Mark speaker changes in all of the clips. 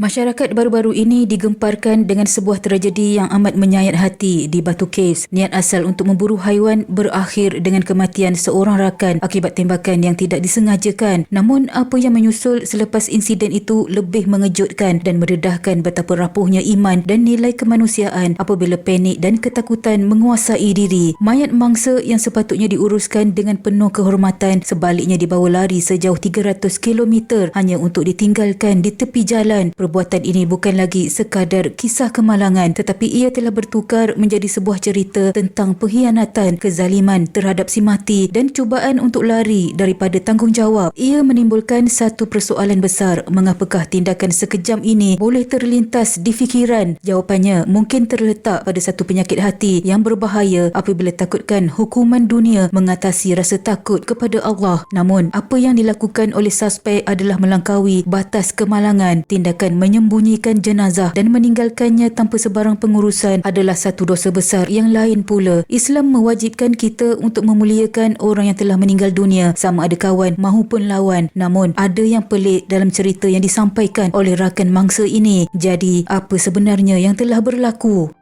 Speaker 1: Masyarakat baru-baru ini digemparkan dengan sebuah tragedi yang amat menyayat hati di Batu Caves. Niat asal untuk memburu haiwan berakhir dengan kematian seorang rakan akibat tembakan yang tidak disengajakan. Namun apa yang menyusul selepas insiden itu lebih mengejutkan dan meredahkan betapa rapuhnya iman dan nilai kemanusiaan apabila panik dan ketakutan menguasai diri. Mayat mangsa yang sepatutnya diuruskan dengan penuh kehormatan sebaliknya dibawa lari sejauh 300 km hanya untuk ditinggalkan di tepi jalan perbuatan ini bukan lagi sekadar kisah kemalangan tetapi ia telah bertukar menjadi sebuah cerita tentang pengkhianatan, kezaliman terhadap si mati dan cubaan untuk lari daripada tanggungjawab. Ia menimbulkan satu persoalan besar, mengapakah tindakan sekejam ini boleh terlintas di fikiran? Jawapannya mungkin terletak pada satu penyakit hati yang berbahaya apabila takutkan hukuman dunia mengatasi rasa takut kepada Allah. Namun, apa yang dilakukan oleh suspek adalah melangkaui batas kemalangan, tindakan menyembunyikan jenazah dan meninggalkannya tanpa sebarang pengurusan adalah satu dosa besar yang lain pula. Islam mewajibkan kita untuk memuliakan orang yang telah meninggal dunia sama ada kawan mahupun lawan. Namun ada yang pelik dalam cerita yang disampaikan oleh rakan mangsa ini. Jadi apa sebenarnya yang telah berlaku?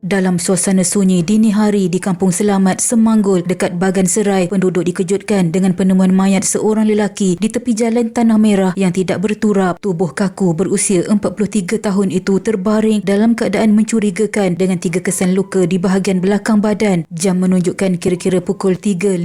Speaker 1: Dalam suasana sunyi dini hari di Kampung Selamat, Semanggul dekat Bagan Serai, penduduk dikejutkan dengan penemuan mayat seorang lelaki di tepi jalan Tanah Merah yang tidak berturap. Tubuh kaku berusia 43 tahun itu terbaring dalam keadaan mencurigakan dengan tiga kesan luka di bahagian belakang badan. Jam menunjukkan kira-kira pukul 3.55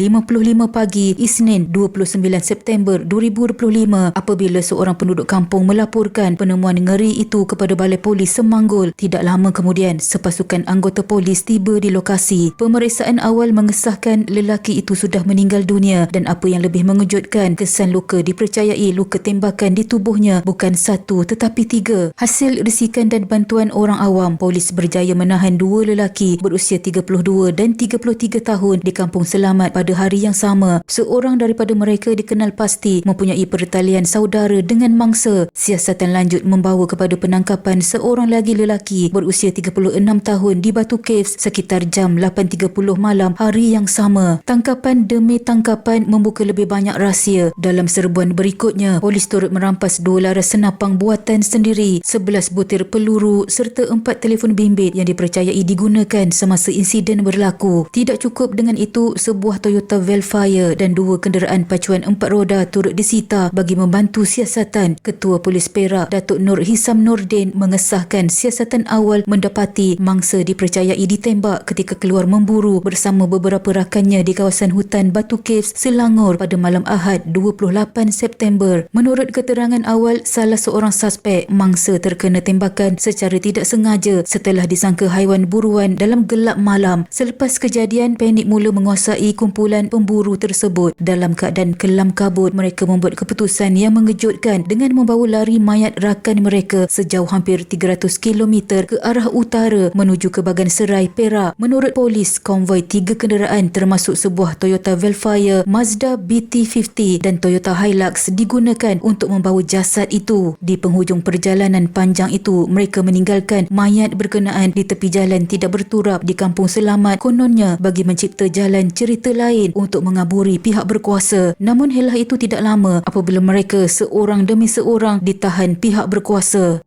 Speaker 1: pagi Isnin 29 September 2025 apabila seorang penduduk kampung melaporkan penemuan ngeri itu kepada Balai Polis Semanggul. Tidak lama kemudian, sepasukan anggota polis tiba di lokasi. Pemeriksaan awal mengesahkan lelaki itu sudah meninggal dunia dan apa yang lebih mengejutkan, kesan luka dipercayai luka tembakan di tubuhnya bukan satu tetapi tiga. Hasil risikan dan bantuan orang awam, polis berjaya menahan dua lelaki berusia 32 dan 33 tahun di Kampung Selamat pada hari yang sama. Seorang daripada mereka dikenal pasti mempunyai pertalian saudara dengan mangsa. Siasatan lanjut membawa kepada penangkapan seorang lagi lelaki berusia 36 tahun di Batu Caves sekitar jam 8.30 malam hari yang sama. Tangkapan demi tangkapan membuka lebih banyak rahsia. Dalam serbuan berikutnya, polis turut merampas dua laras senapang buatan sendiri, 11 butir peluru serta empat telefon bimbit yang dipercayai digunakan semasa insiden berlaku. Tidak cukup dengan itu, sebuah Toyota Velfire dan dua kenderaan pacuan empat roda turut disita bagi membantu siasatan. Ketua Polis Perak, Datuk Nur Hisam Nordin mengesahkan siasatan awal mendapati mangsa dipercayai ditembak ketika keluar memburu bersama beberapa rakannya di kawasan hutan Batu Caves, Selangor pada malam Ahad 28 September. Menurut keterangan awal, salah seorang suspek mangsa terkena tembakan secara tidak sengaja setelah disangka haiwan buruan dalam gelap malam. Selepas kejadian, panik mula menguasai kumpulan pemburu tersebut. Dalam keadaan kelam kabut, mereka membuat keputusan yang mengejutkan dengan membawa lari mayat rakan mereka sejauh hampir 300 km ke arah utara menuju ke Bagan Serai, Perak. Menurut polis, konvoi tiga kenderaan termasuk sebuah Toyota Velfire, Mazda BT50 dan Toyota Hilux digunakan untuk membawa jasad itu. Di penghujung perjalanan panjang itu, mereka meninggalkan mayat berkenaan di tepi jalan tidak berturap di Kampung Selamat kononnya bagi mencipta jalan cerita lain untuk mengaburi pihak berkuasa. Namun helah itu tidak lama apabila mereka seorang demi seorang ditahan pihak berkuasa.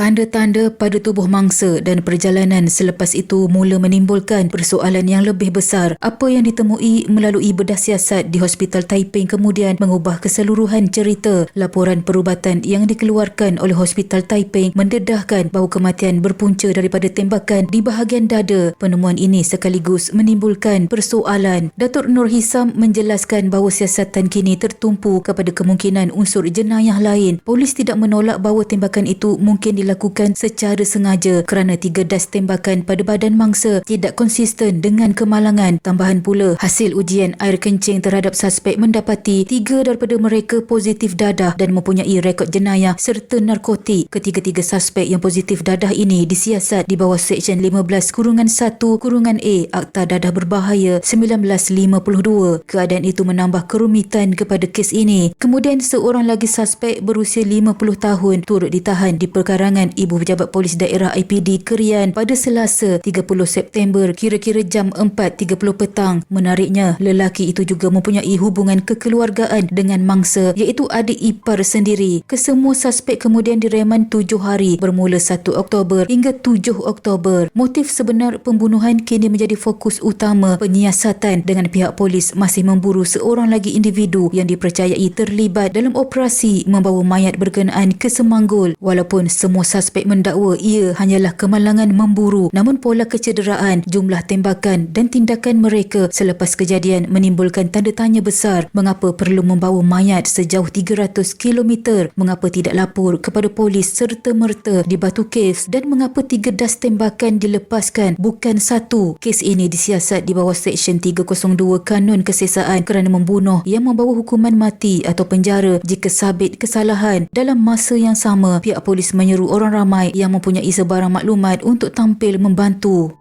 Speaker 1: Tanda-tanda pada tubuh mangsa dan perjalanan selepas itu mula menimbulkan persoalan yang lebih besar. Apa yang ditemui melalui bedah siasat di Hospital Taiping kemudian mengubah keseluruhan cerita. Laporan perubatan yang dikeluarkan oleh Hospital Taiping mendedahkan bahawa kematian berpunca daripada tembakan di bahagian dada. Penemuan ini sekaligus menimbulkan persoalan. Datuk Nur Hisam menjelaskan bahawa siasatan kini tertumpu kepada kemungkinan unsur jenayah lain. Polis tidak menolak bahawa tembakan itu mungkin dilakukan dilakukan secara sengaja kerana tiga das tembakan pada badan mangsa tidak konsisten dengan kemalangan. Tambahan pula, hasil ujian air kencing terhadap suspek mendapati tiga daripada mereka positif dadah dan mempunyai rekod jenayah serta narkotik. Ketiga-tiga suspek yang positif dadah ini disiasat di bawah Seksyen 15 kurungan 1 kurungan A Akta Dadah Berbahaya 1952. Keadaan itu menambah kerumitan kepada kes ini. Kemudian seorang lagi suspek berusia 50 tahun turut ditahan di perkara keterangan Ibu Pejabat Polis Daerah IPD Kerian pada Selasa 30 September kira-kira jam 4.30 petang. Menariknya, lelaki itu juga mempunyai hubungan kekeluargaan dengan mangsa iaitu adik ipar sendiri. Kesemua suspek kemudian direman 7 hari bermula 1 Oktober hingga 7 Oktober. Motif sebenar pembunuhan kini menjadi fokus utama penyiasatan dengan pihak polis masih memburu seorang lagi individu yang dipercayai terlibat dalam operasi membawa mayat berkenaan ke Semanggul. Walaupun semua suspek mendakwa. Ia hanyalah kemalangan memburu namun pola kecederaan, jumlah tembakan dan tindakan mereka selepas kejadian menimbulkan tanda tanya besar. Mengapa perlu membawa mayat sejauh 300 km, mengapa tidak lapor kepada polis serta merta di Batu Caves dan mengapa tiga das tembakan dilepaskan? Bukan satu. Kes ini disiasat di bawah Seksyen 302 Kanun Kesesaan kerana membunuh yang membawa hukuman mati atau penjara jika sabit kesalahan. Dalam masa yang sama, pihak polis menyeru orang ramai yang mempunyai sebarang maklumat untuk tampil membantu.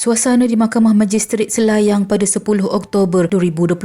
Speaker 1: Suasana di Mahkamah Magistrate Selayang pada 10 Oktober 2025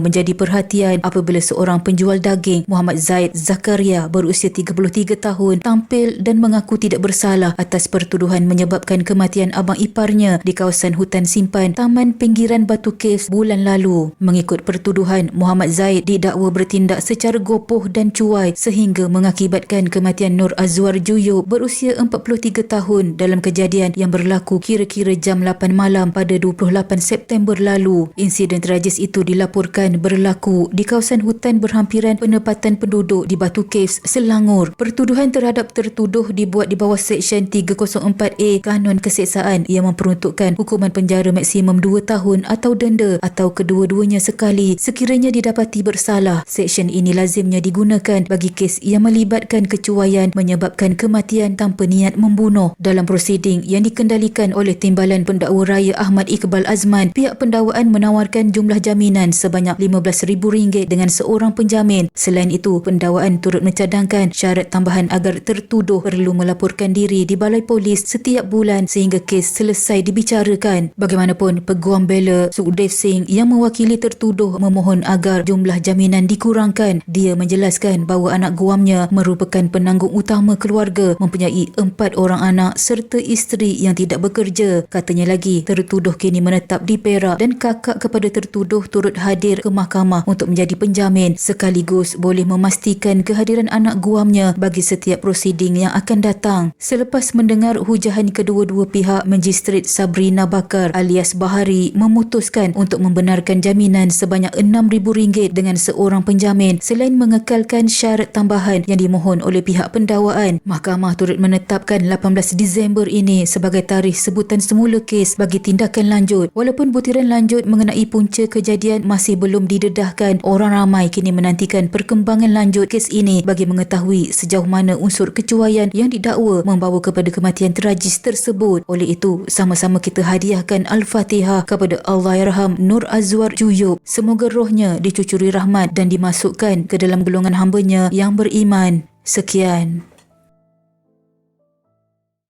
Speaker 1: menjadi perhatian apabila seorang penjual daging Muhammad Zaid Zakaria berusia 33 tahun tampil dan mengaku tidak bersalah atas pertuduhan menyebabkan kematian abang iparnya di kawasan hutan simpan Taman Pinggiran Batu Caves bulan lalu. Mengikut pertuduhan, Muhammad Zaid didakwa bertindak secara gopoh dan cuai sehingga mengakibatkan kematian Nur Azwar Juyo berusia 43 tahun dalam kejadian yang berlaku kira-kira jam 8 malam pada 28 September lalu. Insiden tragis itu dilaporkan berlaku di kawasan hutan berhampiran penempatan penduduk di Batu Caves, Selangor. Pertuduhan terhadap tertuduh dibuat di bawah Seksyen 304A Kanun Keseksaan yang memperuntukkan hukuman penjara maksimum 2 tahun atau denda atau kedua-duanya sekali sekiranya didapati bersalah. Seksyen ini lazimnya digunakan bagi kes yang melibatkan kecuaian menyebabkan kematian tanpa niat membunuh. Dalam prosiding yang dikendalikan oleh Timbalan Pendakwa Raya Ahmad Iqbal Azman, pihak pendakwaan menawarkan jumlah jaminan sebanyak RM15,000 dengan seorang penjamin. Selain itu, pendakwaan turut mencadangkan syarat tambahan agar tertuduh perlu melaporkan diri di balai polis setiap bulan sehingga kes selesai dibicarakan. Bagaimanapun, peguam bela Sukhdev Singh yang mewakili tertuduh memohon agar jumlah jaminan dikurangkan. Dia menjelaskan bahawa anak guamnya merupakan penanggung utama keluarga, mempunyai empat orang anak serta isteri yang tidak bekerja. Katanya lagi tertuduh kini menetap di Perak dan kakak kepada tertuduh turut hadir ke mahkamah untuk menjadi penjamin sekaligus boleh memastikan kehadiran anak guamnya bagi setiap prosiding yang akan datang. Selepas mendengar hujahan kedua-dua pihak, Magistrat Sabrina Bakar alias Bahari memutuskan untuk membenarkan jaminan sebanyak RM6,000 dengan seorang penjamin selain mengekalkan syarat tambahan yang dimohon oleh pihak pendakwaan. Mahkamah turut menetapkan 18 Disember ini sebagai tarikh sebutan semula kes kes bagi tindakan lanjut. Walaupun butiran lanjut mengenai punca kejadian masih belum didedahkan, orang ramai kini menantikan perkembangan lanjut kes ini bagi mengetahui sejauh mana unsur kecuaian yang didakwa membawa kepada kematian tragis tersebut. Oleh itu, sama-sama kita hadiahkan Al-Fatihah kepada Allahyarham Nur Azwar Juyub. Semoga rohnya dicucuri rahmat dan dimasukkan ke dalam golongan hambanya yang beriman. Sekian.